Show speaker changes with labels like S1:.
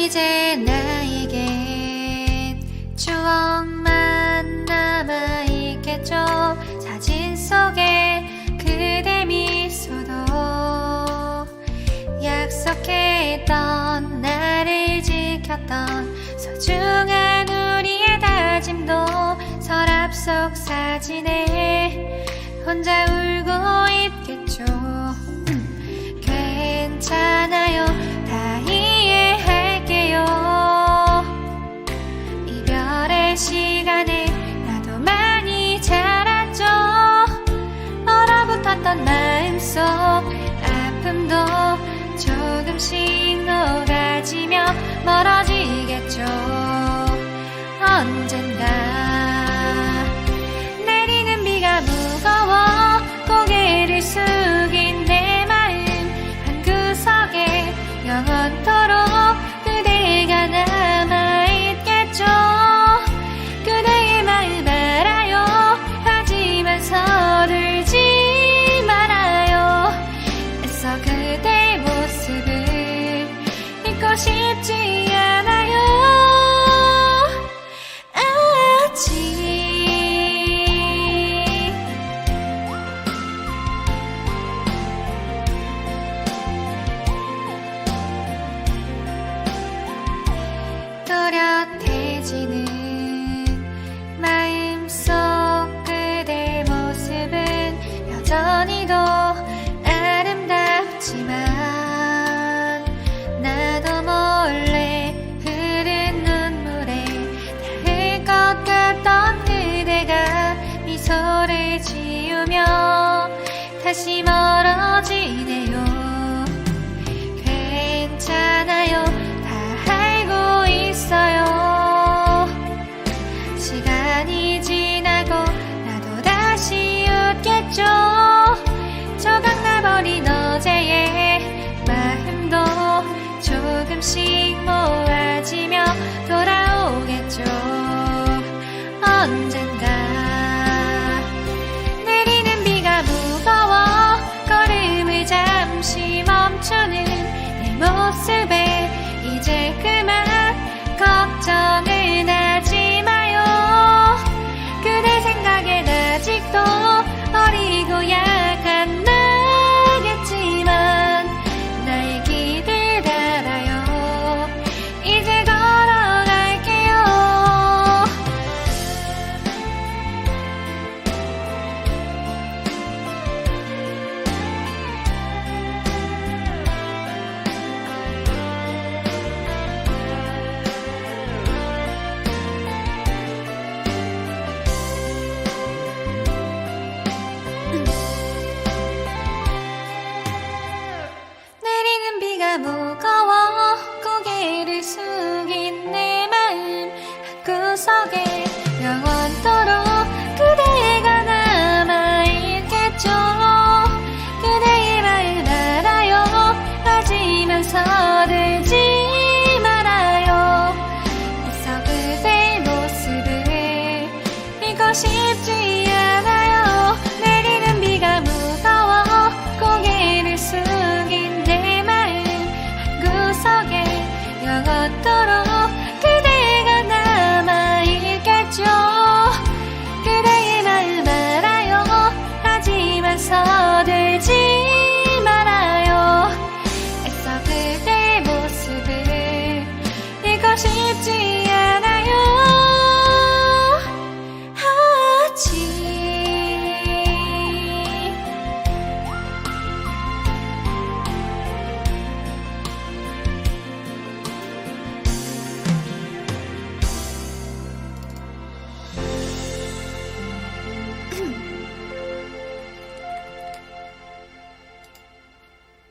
S1: 이제 나에겐 추억만 남아있겠죠? 사진 속에 그대 미소도 약속했던 나를 지켰던 소중한 우리의 다짐도 서랍 속 사진에 혼자 울고 있겠죠? 음, 괜찮 아픔도 조금씩 녹아지며 멀어지겠죠. 언젠가 しま 모습에 이제 그만 걱정을 하지 속에 영원토록 그대가 남아있겠죠. 그대의 마음 알아요. 하지만 서두지 말아요. 애써 그대 모습을 믿고 싶지 আকাশে চেয়ে